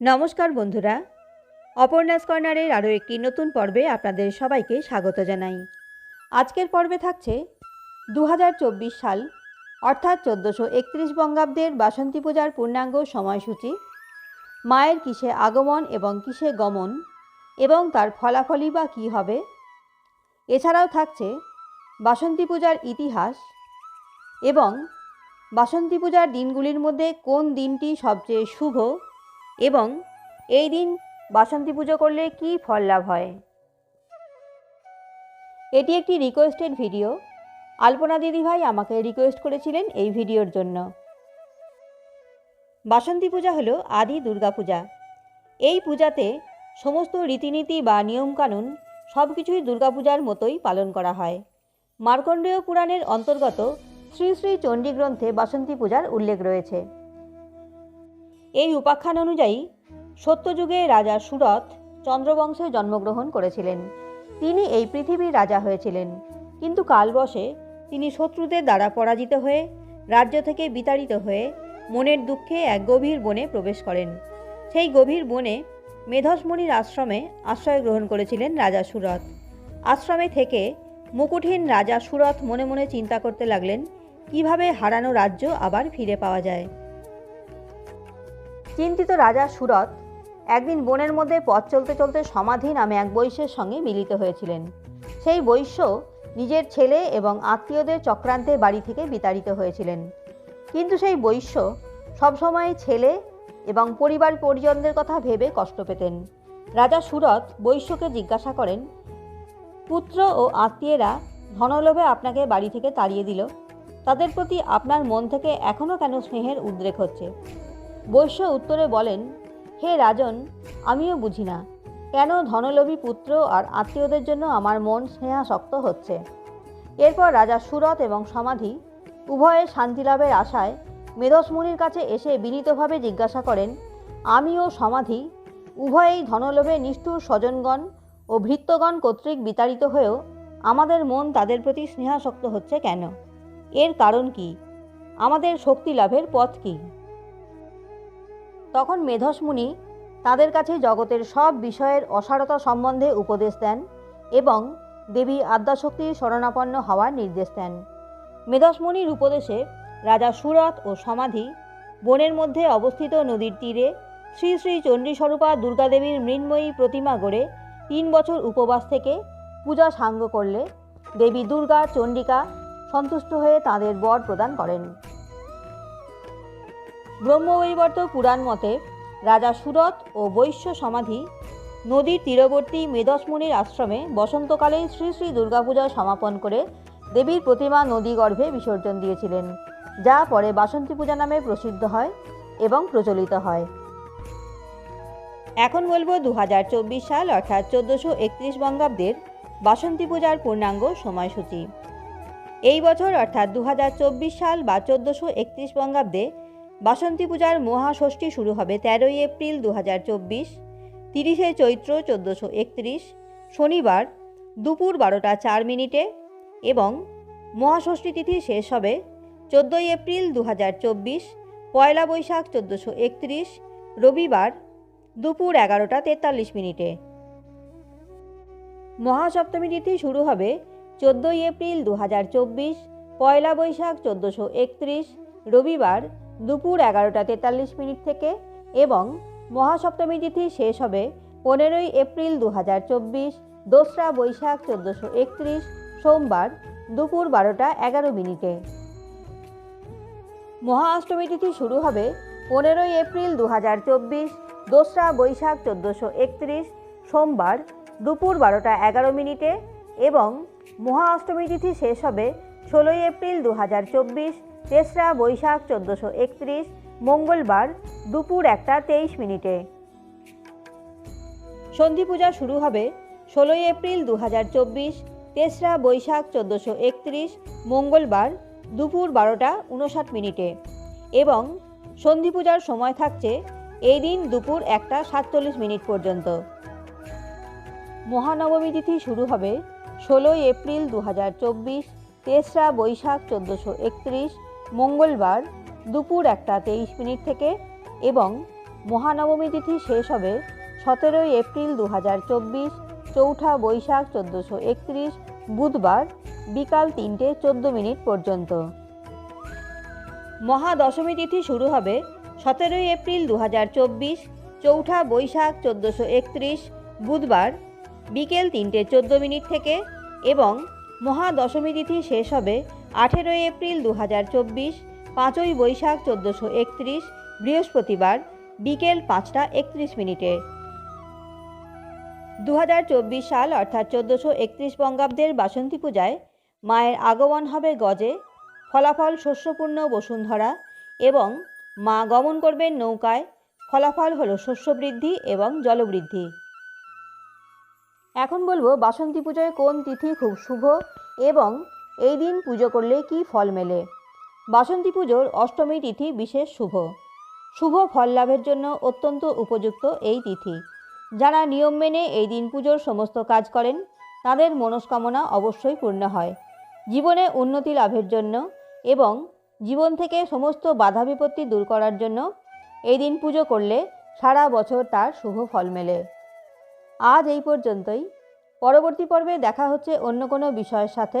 নমস্কার বন্ধুরা। অপর্ণাস কর্নারের আরও একটি নতুন পর্বে আপনাদের সবাইকে স্বাগত জানাই। আজকের পর্বে থাকছে দু হাজার চব্বিশ সাল, অর্থাৎ চোদ্দোশো একত্রিশ বঙ্গাব্দের বাসন্তী পূজার পূর্ণাঙ্গ সময়সূচি, মায়ের কিসে আগমন এবং কিসে গমন, এবং তার ফলাফলই বা কী হবে। এছাড়াও থাকছে বাসন্তী পূজার ইতিহাস এবং বাসন্তী পূজার দিনগুলির মধ্যে কোন দিনটি সবচেয়ে শুভ এবং এই দিন বাসন্তী পুজো করলে কী ফল লাভ হয়? এটি একটি রিকোয়েস্টেড ভিডিও আলপনা দিদিভাই আমাকে রিকোয়েস্ট করেছিলেন এই ভিডিওর জন্য। বাসন্তী পূজা হলো আদি দুর্গাপূজা এই পূজাতে সমস্ত রীতিনীতি বা নিয়মকানুন সব কিছুই দুর্গাপূজার মতোই পালন করা হয়। মার্কণ্ডেয় পুরাণের অন্তর্গত শ্রী শ্রী চণ্ডী গ্রন্থে বাসন্তী পূজার উল্লেখ রয়েছে। এই উপাখ্যান অনুযায়ী সত্যযুগে রাজা সুরথ চন্দ্রবংশে জন্মগ্রহণ করেছিলেন। তিনি এই পৃথিবীর রাজা হয়েছিলেন। কিন্তু কালবশে তিনি শত্রুদের দ্বারা পরাজিত হয়ে, রাজ্য থেকে বিতাড়িত হয়ে মনের দুঃখে এক গভীর বনে প্রবেশ করেন। সেই গভীর বনে মেধসমণির আশ্রমে আশ্রয় গ্রহণ করেছিলেন রাজা সুরথ। আশ্রমে থেকে মুকুটহীন রাজা সুরথ মনে মনে চিন্তা করতে লাগলেন, কীভাবে হারানো রাজ্য আবার ফিরে পাওয়া যায়? চিন্তিত রাজা সুরত একদিন বনের মধ্যে পথ চলতে চলতে সমাধি নামে এক বৈশ্যের সঙ্গে মিলিত হয়েছিলেন। সেই বৈশ্য নিজের ছেলে এবং আত্মীয়দের চক্রান্তে বাড়ি থেকে বিতাড়িত হয়েছিলেন। কিন্তু সেই বৈশ্য সবসময় ছেলে এবং পরিবার পরিজনদের কথা ভেবে কষ্ট পেতেন। রাজা সুরত বৈশ্যকে জিজ্ঞাসা করেন, পুত্র ও আত্মীয়রা ধনলোভে আপনাকে বাড়ি থেকে তাড়িয়ে দিল। তাদের প্রতি আপনার মন থেকে এখনও কেন স্নেহের উদ্রেক হচ্ছে? বৈশ্য উত্তরে বলেন, হে রাজন, আমিও বুঝি না। কেন ধনলোভী পুত্র আর আত্মীয়দের জন্য আমার মন স্নেহাসক্ত হচ্ছে? এরপর রাজা সুরত এবং সমাধি উভয়ে শান্তিলাভের আশায় মেধসমুনির কাছে এসে বিনীতভাবে জিজ্ঞাসা করেন আমিও সমাধি উভয়েই ধনলোভে নিষ্ঠুর স্বজনগণ ও ভৃত্যগণ কর্তৃক বিতাড়িত হয়েও আমাদের মন তাদের প্রতি স্নেহাসক্ত হচ্ছে কেন? এর কারণ কি? আমাদের শক্তি লাভের পথ কী? তখন মেধসমুনি তাদের কাছে জগতের সব বিষয়ের অসারতা সম্বন্ধে উপদেশ দেন এবং দেবী আদ্যাশক্তি শরণাপন্ন হওয়ার নির্দেশ দেন। মেধসমুনির উপদেশে রাজা সুরত ও সমাধি, বনের মধ্যে অবস্থিত নদীর তীরে শ্রী শ্রী চণ্ডীস্বরূপা দুর্গাদেবীর মৃন্ময়ী প্রতিমা গড়ে তিন বছর উপবাস থেকে পূজা সাঙ্গ করলে দেবী দুর্গা চণ্ডিকা সন্তুষ্ট হয়ে তাদের বর প্রদান করেন। ব্রহ্মবৈবর্ত পুরাণ মতে, রাজা সুরত ও বৈশ্য সমাধি নদীর তীরবর্তী মেদসমুনির আশ্রমে বসন্তকালে শ্রী শ্রী দুর্গাপূজা সমাপন করে দেবীর প্রতিমা নদীগর্ভে বিসর্জন দিয়েছিলেন, যা পরে বাসন্তী পূজা নামে প্রসিদ্ধ হয় এবং প্রচলিত হয়। এখন বলব দু হাজার চব্বিশ সাল অর্থাৎ চোদ্দোশো একত্রিশ বঙ্গাব্দের বাসন্তী পূজার পূর্ণাঙ্গ সময়সূচি। এই বছর অর্থাৎ দু হাজার চব্বিশ সাল বা চোদ্দোশো একত্রিশ বঙ্গাব্দে বাসন্তী পূজার মহাষষ্ঠী শুরু হবে তেরোই এপ্রিল দু হাজার চব্বিশ, তিরিশে চৈত্র চোদ্দোশো একত্রিশ, শনিবার দুপুর বারোটা চার মিনিটে এবং মহাষষ্ঠী তিথি শেষ হবে চোদ্দোই এপ্রিল দু হাজার চব্বিশ, পয়লা বৈশাখ চোদ্দোশো একত্রিশ, রবিবার দুপুর এগারোটা তেতাল্লিশ মিনিটে। মহাসপ্তমী তিথি শুরু হবে চোদ্দোই এপ্রিল দু হাজার চব্বিশ, পয়লা বৈশাখ চোদ্দোশো একত্রিশ, রবিবার দুপুর এগারোটা তেতাল্লিশ মিনিট থেকে এবং মহাসপ্তমী তিথি শেষ হবে পনেরোই এপ্রিল দু হাজার চব্বিশ, দোসরা বৈশাখ চোদ্দোশো একত্রিশ, সোমবার দুপুর বারোটা এগারো মিনিটে। মহা অষ্টমী তিথি শুরু হবে পনেরোই এপ্রিল দু হাজার চব্বিশ, দোসরা বৈশাখ চোদ্দোশো একত্রিশ, সোমবার দুপুর বারোটা এগারো মিনিটে এবং মহা অষ্টমী তিথি শেষ হবে ষোলোই এপ্রিল দু হাজার চব্বিশ তেসরা বৈশাখ চোদ্দোশো একত্রিশ, মঙ্গলবার দুপুর একটা তেইশ মিনিটে। সন্ধি পূজা শুরু হবে ষোলোই এপ্রিল দু হাজার চব্বিশ, তেসরা বৈশাখ চোদ্দোশো একত্রিশ, মঙ্গলবার দুপুর বারোটা উনষাট মিনিটে। এবং সন্ধি পূজার সময় থাকছে এই দিন দুপুর একটা সাতচল্লিশ মিনিট পর্যন্ত। মহানবমী তিথি শুরু হবে ষোলোই এপ্রিল দু হাজার চব্বিশ, তেসরা বৈশাখ চোদ্দোশো একত্রিশ মঙ্গলবার দুপুর একটা তেইশ মিনিট থেকে এবং মহানবমী তিথি শেষ হবে সতেরোই এপ্রিল দু হাজার চব্বিশ, চৌঠা বৈশাখ চোদ্দোশো একত্রিশ, বুধবার বিকাল তিনটে চোদ্দ মিনিট পর্যন্ত। মহাদশমী তিথি শুরু হবে সতেরোই এপ্রিল দু হাজার চব্বিশ, চৌঠা বৈশাখ চোদ্দোশো একত্রিশ, বুধবার বিকেল তিনটে চোদ্দ মিনিট থেকে এবং মহাদশমী তিথি শেষ হবে আঠেরোই এপ্রিল দু হাজার চব্বিশ, পাঁচই বৈশাখ চোদ্দোশো একত্রিশ, বৃহস্পতিবার বিকেল পাঁচটা একত্রিশ মিনিটে। দু হাজার চব্বিশ সাল, অর্থাৎ চোদ্দোশো একত্রিশ বঙ্গাব্দের বাসন্তী পূজায় মায়ের আগমন হবে গজে। ফলাফল শস্যপূর্ণ বসুন্ধরা এবং মা গমন করবেন নৌকায়। ফলাফল হল শস্য বৃদ্ধি এবং জলবৃদ্ধি। এখন বলব, বাসন্তী পুজোয় কোন তিথি খুব শুভ এবং এই দিন পুজো করলে কি ফল মেলে? বাসন্তী পুজোর অষ্টমী তিথি বিশেষ শুভ। শুভ ফল লাভের জন্য অত্যন্ত উপযুক্ত এই তিথি। যারা নিয়ম মেনে এই দিন পুজোর সমস্ত কাজ করেন, তাদের মনস্কামনা অবশ্যই পূর্ণ হয়। জীবনে উন্নতি লাভের জন্য এবং জীবন থেকে সমস্ত বাধা বিপত্তি দূর করার জন্য এই দিন পুজো করলে সারা বছর তার শুভ ফল মেলে। আজ এই পর্যন্তই। পরবর্তী পর্বে দেখা হচ্ছে অন্য কোনো বিষয়ের সাথে।